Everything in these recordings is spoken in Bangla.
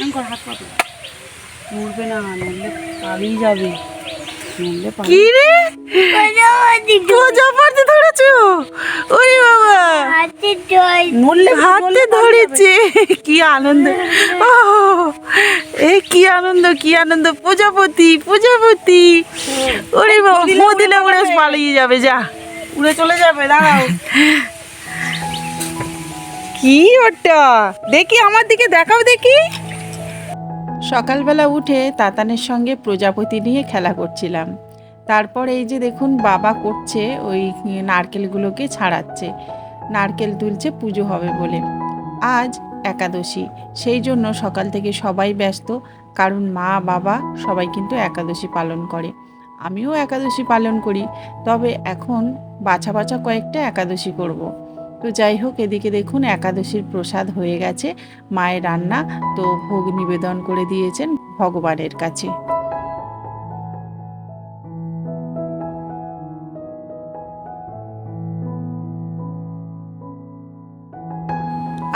এরকম হাত পাতো মরবে না নড়লে পালিয়ে যাবে। নড়লে কি রে? ধরেছো? ওরে বাবা। নড়লে হাতে ধরেছে। কি আনন্দ। ও এ কি আনন্দ কি আনন্দ। প্রজাপতি প্রজাপতি। ওরে বাবা মো দিলে উড়ে পালিয়ে যাবে যা। উড়ে চলে যাবে দাঁড়াও। কি ওটা? দেখি আমার দিকে দেখাও দেখি। সকালবেলা উঠে তাতানের সঙ্গে প্রজাপতি নিয়ে খেলা করছিলাম। তারপর এই যে দেখুন, বাবা করছে, ওই নারকেলগুলোকে ছাড়াচ্ছে। নারকেল তুলছে, পুজো হবে বলে। আজ একাদশী, সেই জন্য সকাল থেকে সবাই ব্যস্ত, কারণ মা, বাবা সবাই কিন্তু একাদশী পালন করে। আমিও একাদশী পালন করি, তবে এখন বাছা বাছা কয়েকটা একাদশী করব। তো যাই হোক, এদিকে দেখুন একাদশীর প্রসাদ হয়ে গেছে। মায়ের রান্না তো ভোগ নিবেদন করে দিয়েছেন ভগবানের কাছে।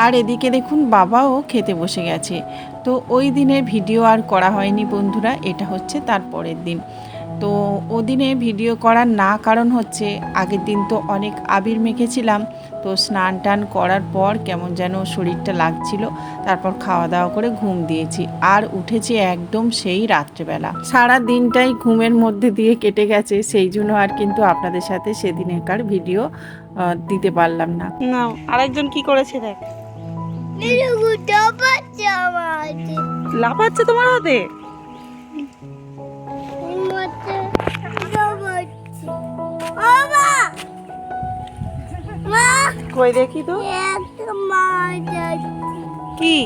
আর এদিকে দেখুন বাবাও খেতে বসে গেছে। তো ওই দিনের ভিডিও আর করা হয়নি বন্ধুরা, এটা হচ্ছে তার পরের দিন। তো ওদিনে ভিডিও করার না কারণ হচ্ছে, আগের দিন তো অনেক আবির মেখেছিলাম তো স্নান টান করার পর কেমন যেন শরীরটা লাগছিল তারপর খাওয়া দাওয়া করে ঘুম দিয়েছি। আর উঠেছি একদম সেই রাত্রেবেলা। সারা দিনটাই ঘুমের মধ্যে দিয়ে কেটে গেছে সেই জন্য আর কিন্তু আপনাদের সাথে সেদিনেকার ভিডিও দিতে পারলাম না। না আরেকজন কি করেছে দেখ। লাফাচ্ছে তোমার হাতে? কই দেখি তো। কি?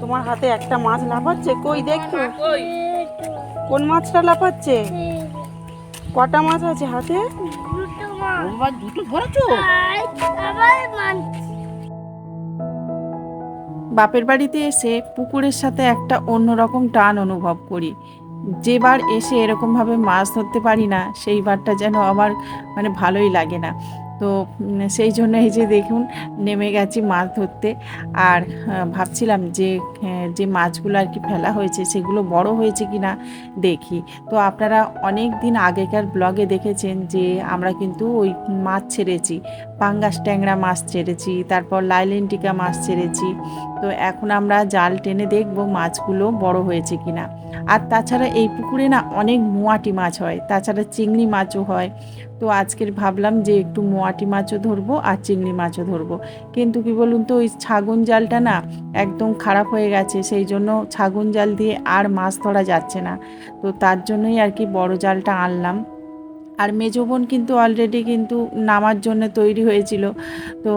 তোমার হাতে একটা মাছ লাফাচ্ছে? কই দেখো কোন মাছটা লাফাচ্ছে? কটা মাছ আছে হাতে? বাপের বাড়িতে এসে পুকুরের সাথে একটা অন্যরকম টান অনুভব করি। যেবার এসে এরকমভাবে মাছ ধরতে পারি না সেইবারটা যেন আমার মানে ভালোই লাগে না। তো সেই জন্য এই যে দেখুন, নেমে গেছি মাছ ধরতে। আর ভাবছিলাম যে যে মাছগুলো আর কি ফেলা হয়েছে, সেগুলো বড় হয়েছে কি না দেখি। তো আপনারা অনেক দিন আগেকার ব্লগে দেখেছেন যে, আমরা কিন্তু ওই মাছ ছেড়েছি। পাঙ্গাস ট্যাংরা মাছ ছেড়েছি, তারপর লাইলেন্টিকা মাছ ছেড়েছি। তো এখন আমরা জাল টেনে দেখব মাছগুলো বড় হয়েছে কিনা। আর তাছাড়া এই পুকুরে না অনেক মোয়াটি মাছ হয়, তাছাড়া চিংড়ি মাছও হয়। তো আজকের ভাবলাম যে একটু মোয়াটি মাছও ধরবো আর চিংড়ি মাছও ধরবো। কিন্তু কি বলুন তো, ওই ছাগন জালটা না একদম খারাপ হয়ে গেছে, সেই জন্য ছাগন জাল দিয়ে আর মাছ ধরা যাচ্ছে না। তো তার জন্যই আর কি বড় জালটা আনলাম। আর মেজো বোন কিন্তু অলরেডি কিন্তু নামার জন্য তৈরি হয়েছিল। তো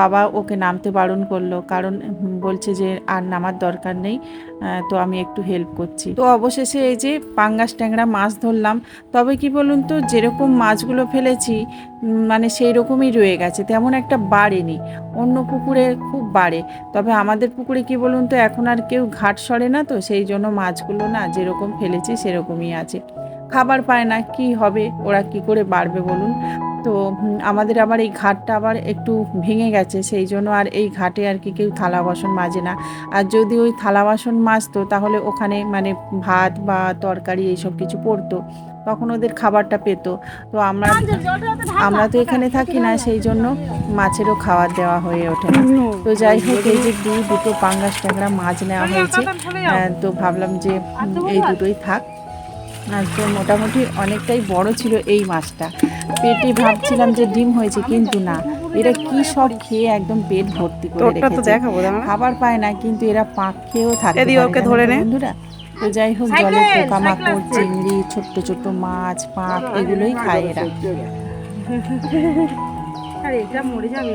বাবা ওকে নামতে বারণ করল, কারণ বলছে যে আর নামার দরকার নেই তো আমি একটু হেল্প করছি। তো অবশেষে এই যে পাঙ্গাস ট্যাংরা মাছ ধরলাম, তবে কি বলুন তো, যেরকম মাছগুলো ফেলেছি মানে সেই রকমই রয়ে গেছে, তেমন একটা বাড়েনি, অন্য পুকুরে খুব বাড়ে। তবে আমাদের পুকুরে কি বলুন তো, এখন আর কেউ ঘাট সরে না তো, সেই জন্য মাছগুলো না যেরকম ফেলেছি সেরকমই আছে। খাবার পায় না কি হবে? ওরা কি করে বাড়বে বলুন? তো আমাদের আবার এই ঘাটটা আবার একটু ভেঙে গেছে সেই জন্য আর এই ঘাটে আর কি কেউ থালা বাসন মাজে না। আর যদি ওই থালা বাসন মাজতো তাহলে ওখানে মানে ভাত বা তরকারি এইসব কিছু পড়তো তখন ওদের খাবারটা পেতো। তো আমরা আমরা তো এখানে থাকি না সেই জন্য মাছেরও খাবার দেওয়া হয়ে ওঠে না। তো যাই হোক এই যে দুটো পাঙ্গাস ট্যাংরা মাছ নেওয়া হয়েছে। আহ, তো ভাবলাম যে এই দুটোই থাক। আর তো মোটামুটি অনেকটাই বড় ছিল এই মাছটা। পেটে ভাবছিলাম যে ডিম হয়েছে কিন্তু না। এরা কি সব খেয়ে একদম পেট ভর্তি করে তো রেখেছে। দেখাবো খাবার পায় না কিন্তু এরা পাক খেয়েও থাকে এদিকে ওকে ধরে নে। বন্ধুরা তো যাই হোক জলে পোকামাকড় চিংড়ি ছোট্ট ছোট্ট মাছ পাক এগুলোই খায় এরা। আরে এটা মরে যাবে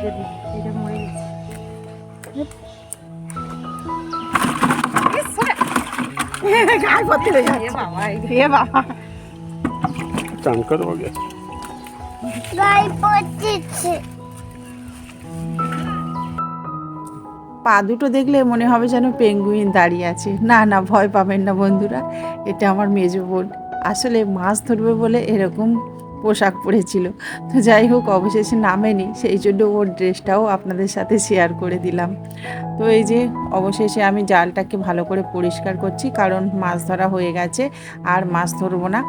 পা দুটো দেখলে মনে হবে যেন পেঙ্গুইন দাঁড়িয়ে আছে। না না, ভয় পাবেন না বন্ধুরা, এটা আমার মেজো বোন। আসলে মাছ ধরবে বলে এরকম পোশাক পরেছিল। তো যাই হোক, অবশেষে নামেনি, সেই জন্য ওর ড্রেসটাও আপনাদের সাথে শেয়ার করে দিলাম। তো এই যে, অবশেষে আমি জালটাকে ভালো করে পরিষ্কার করছি, কারণ মাছ ধরা হয়ে গেছে, আর মাছ ধরবো না।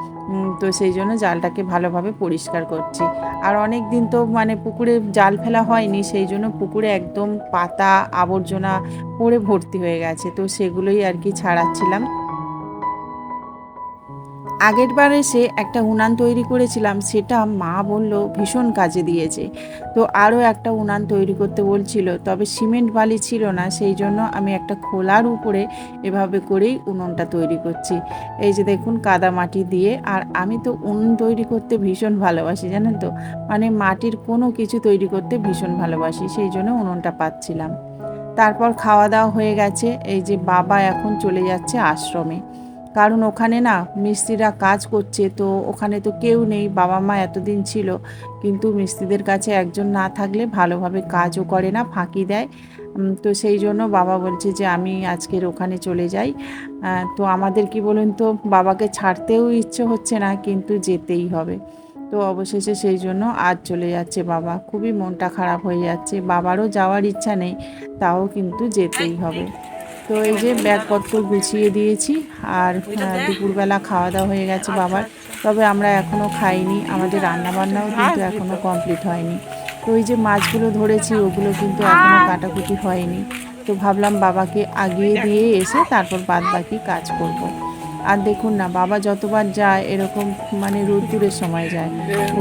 তো সেই জন্য জালটাকে ভালোভাবে পরিষ্কার করছি। আর অনেক দিন তো মানে পুকুরে জাল ফেলা হয়নি, সেই জন্য পুকুরে একদম পাতা, আবর্জনা পড়ে ভর্তি হয়ে গেছে। তো সেগুলোই আর কি ছাড়াচ্ছিলাম। আগের বার এসে একটা উনান তৈরি করেছিলাম, সেটা মা বলল ভীষণ কাজে দিয়েছে। তো আরও একটা উনান তৈরি করতে বলছিল, তবে সিমেন্ট বালি ছিল না, সেই জন্য আমি একটা খোলার উপরে এভাবে করেই উনুনটা তৈরি করছি। এই যে দেখুন, কাদা মাটি দিয়ে, আর আমি তো উনুন তৈরি করতে ভীষণ ভালোবাসি, জানেন তো? মানে মাটির কোনো কিছু তৈরি করতে ভীষণ ভালোবাসি, সেই জন্য উনুনটা পাচ্ছিলাম। তারপর খাওয়া দাওয়া হয়ে গেছে, এই যে বাবা এখন চলে যাচ্ছে আশ্রমে। কারণ ওখানে না মিস্ত্রিরা কাজ করছে, তো ওখানে তো কেউ নেই, বাবা মা এতদিন ছিল। কিন্তু মিস্ত্রিদের কাছে একজন না থাকলে ভালোভাবে কাজও করে না, ফাঁকি দেয়। তো সেই জন্য বাবা বলছে যে আমি আজকের ওখানে চলে যাই। তো আমাদের কি বলুন তো, বাবাকে ছাড়তেও ইচ্ছে হচ্ছে না, কিন্তু যেতেই হবে। তো অবশেষে সেই জন্য আজ চলে যাচ্ছে বাবা। খুবই মনটা খারাপ হয়ে যাচ্ছে। বাবারও যাওয়ার ইচ্ছা নেই, তাও কিন্তু যেতেই হবে। তো এই যে ব্যাগপত্র গুছিয়ে দিয়েছি আর দুপুরবেলা খাওয়া দাওয়া হয়ে গেছে বাবার। তবে আমরা এখনও খাইনি, আমাদের রান্নাবান্নাও কিন্তু এখনও কমপ্লিট হয়নি। তো ওই যে মাছগুলো ধরেছি, ওগুলো কিন্তু এখনও কাটাকুটি হয়নি। তো ভাবলাম বাবাকে আগিয়ে দিয়ে এসে তারপর বাদ বাকি কাজ করব। আর দেখুন না, বাবা যতবার যায়, এরকম মানে রোদ্দুরের সময় যায়।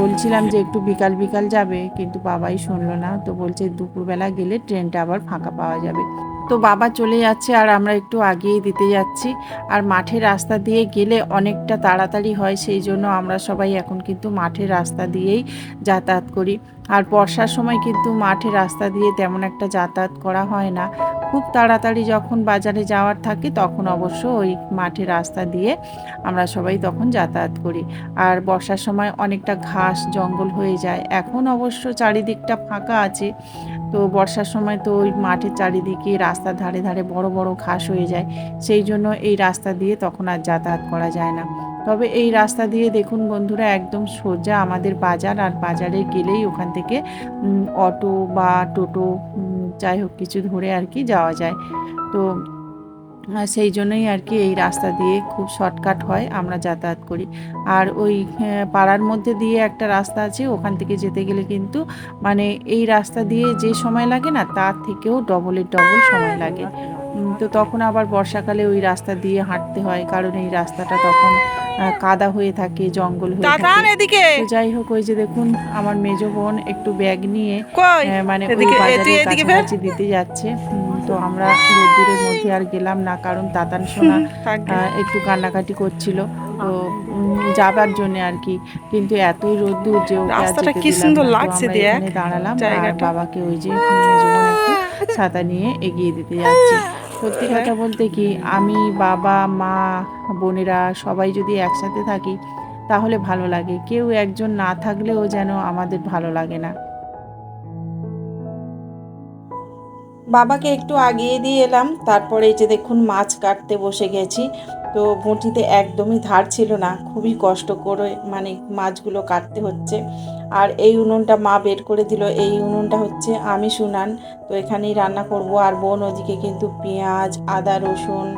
বলছিলাম যে একটু বিকাল বিকাল যাবে, কিন্তু বাবাই শুনলো না। তো বলছে দুপুরবেলা গেলে ট্রেনটা আবার ফাঁকা পাওয়া যাবে। তো বাবা চলে যাচ্ছে আর আমরা একটু আগিয়ে দিতে যাচ্ছি। আর মাঠের রাস্তা দিয়ে গেলে অনেকটা তাড়াতাড়ি হয়, সেই জন্য আমরা সবাই এখন কিন্তু মাঠের রাস্তা দিয়েই যাতায়াত করি। আর বর্ষার সময় কিন্তু মাঠে রাস্তা দিয়ে তেমন একটা যাতায়াত করা হয় না। খুব তাড়াতাড়ি যখন বাজারে যাওয়ার থাকে তখন অবশ্য ওই মাঠে রাস্তা দিয়ে আমরা সবাই তখন যাতায়াত করি। আর বর্ষার সময় অনেকটা ঘাস, জঙ্গল হয়ে যায়। এখন অবশ্য চারিদিকটা ফাঁকা আছে। তো বর্ষার সময় তো ওই মাঠের চারিদিকে রাস্তার ধারে ধারে বড় বড় ঘাস হয়ে যায়। সেই জন্য এই রাস্তা দিয়ে তখন আর যাতায়াত করা যায় না। তবে এই রাস্তা দিয়ে দেখুন বন্ধুরা, একদম সোজা আমাদের বাজার, আর বাজারে গেলেই ওখান থেকে অটো বা টোটো যাই হোক কিছু ধরে আর কি যাওয়া যায়। তো সেই জন্যই আর কি এই রাস্তা দিয়ে খুব শর্টকাট হয় আমরা যাতায়াত করি। আর ওই পাড়ার মধ্যে দিয়ে একটা রাস্তা আছে, ওখান থেকে যেতে গেলে কিন্তু মানে এই রাস্তা দিয়ে যে সময় লাগে না, তার থেকেও ডবলের ডবল সময় লাগে। তো তখন আবার বর্ষাকালে ওই রাস্তা দিয়ে হাঁটতে হয়, কারণ এই রাস্তাটা তখন কাদা হয়ে থাকে জঙ্গল হয়ে থাকে। এদিকে। যাই হোক ওই যে দেখুন আমার মেজো বোন একটু ব্যাগ নিয়ে মানে। কাছাকাছি দিতে যাচ্ছে। তো আমরা রোদ্দুরের মধ্যে আর গেলাম না কারণ তাতান সোনা একটু কান্নাকাটি করছিল। তো যাবার জন্য আর কি। কিন্তু এতই রোদ্দুর যে রাস্তাটা কি সুন্দর লাগছে দাঁড়ালাম আর বাবাকে ওই যে ছাতা নিয়ে এগিয়ে দিতে যাচ্ছে। সত্যি হ্যাঁ। কথা বলতে কি আমি বাবা মা বোনেরা সবাই যদি একসাথে থাকি তাহলে ভালো লাগে। কেউ একজন না থাকলেও যেন আমাদের ভালো লাগে না। বাবাকে একটু আগিয়ে দিয়ে এলাম তারপরে এই যে দেখুন মাছ কাটতে বসে গেছি। তো বঁটিতে একদমই ধার ছিল না। খুবই কষ্ট করে মানে মাছগুলো কাটতে হচ্ছে। আর এই উনুনটা মা বের করে দিল। এই উনুনটা হচ্ছে আমি শুনান তো এখানেই রান্না করব। আর বোন ওদিকে কিন্তু পেঁয়াজ, আদা, রসুন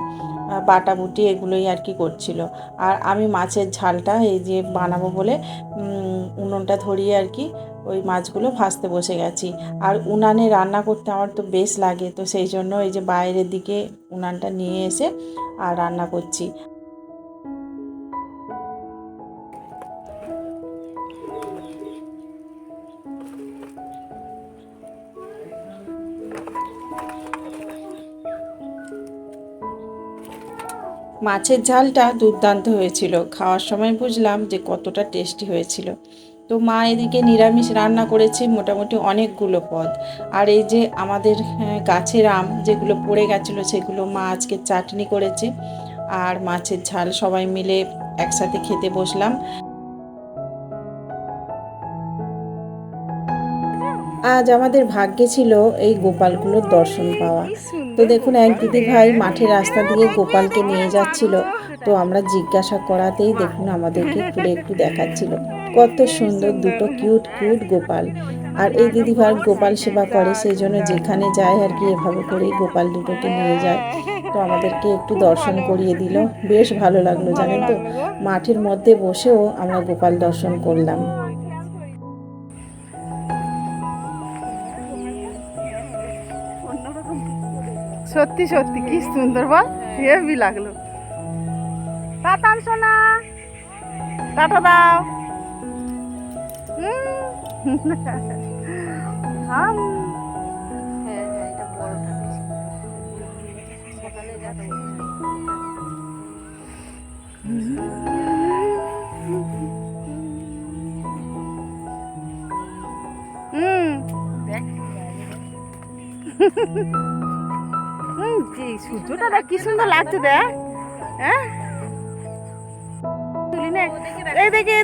বাটাবুটি এগুলোই আর কি করছিল। আর আমি মাছের ঝালটা এই যে বানাবো বলে উনুনটা ধরিয়ে আর কি ওই মাছগুলো ভাজতে বসে গেছি। আর উনানে রান্না করতে আমার তো বেশ লাগে, তো সেই জন্য এই যে বাইরের দিকে উনানটা নিয়ে এসে আর রান্না করছি। মাছের ঝালটা দুর্দান্ত হয়েছিল। খাওয়ার সময় বুঝলাম যে কতটা টেস্টি হয়েছিল। তো মা এদিকে নিরামিষ রান্না করেছে মোটামুটি অনেকগুলো পদ। আর এই যে আমাদের হ্যাঁ, গাছের আম যেগুলো পড়ে গেছিল সেগুলো মা আজকে চাটনি করেছে। আর মাছের ঝাল সবাই মিলে একসাথে খেতে বসলাম। আজ আমাদের ভাগ্যে ছিল এই গোপালগুলোর দর্শন পাওয়া। তো দেখুন এক দিদি ভাই মাঠের রাস্তা দিয়ে গোপালকে নিয়ে যাচ্ছিল। তো আমরা জিজ্ঞাসা করাতেই দেখুন আমাদেরকে ঘুরে একটু দেখাচ্ছিল। কত সুন্দর দুটো কিউট কিউট গোপাল। আর এই দিদিভার গোপাল সেবা করে সেই জন্য যেখানে যায় আর কি এভাবে করেই গোপাল দুটোকে নিয়ে যায়। তো আমাদেরকে একটু দর্শন করিয়ে দিল। বেশ ভালো লাগল জানেন তো? মাঠের মধ্যে বসেও আমরা গোপাল দর্শন করলাম। সত্যি সত্যি কি সুন্দর বল হেভি লাগল। টাটা সোনা। টাটা দাও। হুম। হাম। হুম হুম, কি সূর্যটা দেখ কি সুন্দর লাগছে দেখ হ্যাঁ তুলি নে। এই দেখে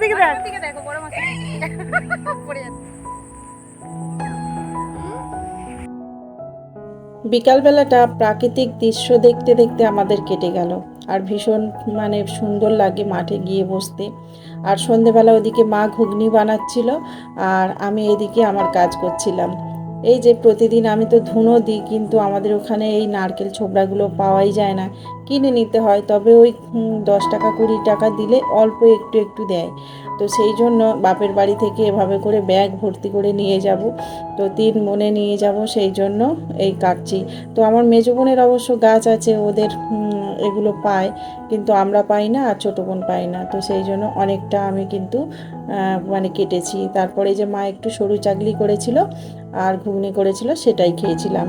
বিকালবেলাটা প্রাকৃতিক দৃশ্য দেখতে দেখতে আমাদের কেটে গেল। আর ভীষণ মানে সুন্দর লাগে মাঠে গিয়ে বসতে। আর সন্ধেবেলা ওদিকে মা ঘুগনি বানাচ্ছিল, আর আমি এদিকে আমার কাজ করছিলাম। এই যে প্রতিদিন আমি তো ধুনো দিই, কিন্তু আমাদের ওখানে এই নারকেল ছোবড়াগুলো পাওয়াই যায় না। কিনে নিতে হয়, তবে ওই দশ টাকা কুড়ি টাকা দিলে অল্প একটু একটু দেয়। তো সেই জন্য বাপের বাড়ি থেকে এভাবে করে ব্যাগ ভর্তি করে নিয়ে যাব। তো তিন মনে নিয়ে যাব, সেই জন্য এই কাটছি তো আমার মেজো বোনের অবশ্য গাছ আছে, ওদের এগুলো পায়, কিন্তু আমরা পাই না আর ছোটো বোন পাই না। তো সেই জন্য অনেকটা আমি কিন্তু মানে কেটেছি। তারপরে যে মা একটু সরু চাকলি করেছিল আর ঘুগনি করেছিল সেটাই খেয়েছিলাম।